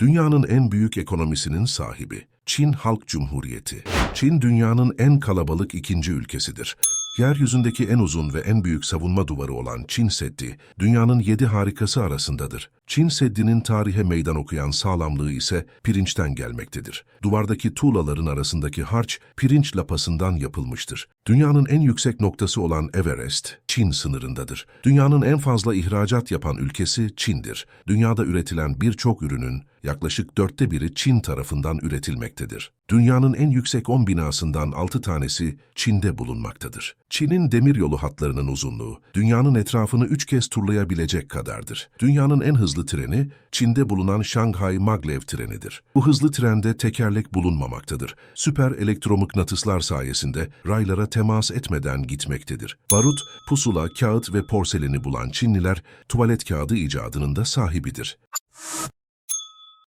Dünyanın en büyük ekonomisinin sahibi. Çin Halk Cumhuriyeti. Çin dünyanın en kalabalık ikinci ülkesidir. Yeryüzündeki en uzun ve en büyük savunma duvarı olan Çin Seddi, dünyanın yedi harikası arasındadır. Çin Seddi'nin tarihe meydan okuyan sağlamlığı ise pirinçten gelmektedir. Duvardaki tuğlaların arasındaki harç, pirinç lapasından yapılmıştır. Dünyanın en yüksek noktası olan Everest, Çin sınırındadır. Dünyanın en fazla ihracat yapan ülkesi Çin'dir. Dünyada üretilen birçok ürünün yaklaşık dörtte biri Çin tarafından üretilmektedir. Dünyanın en yüksek 10 binasından 6 tanesi Çin'de bulunmaktadır. Çin'in demiryolu hatlarının uzunluğu, dünyanın etrafını 3 kez turlayabilecek kadardır. Dünyanın en hızlı treni, Çin'de bulunan Şanghay Maglev trenidir. Bu hızlı trende tekerlek bulunmamaktadır. Süper elektromıknatıslar sayesinde raylara temas etmeden gitmektedir. Barut, pusula, kağıt ve porseleni bulan Çinliler, tuvalet kağıdı icadının da sahibidir.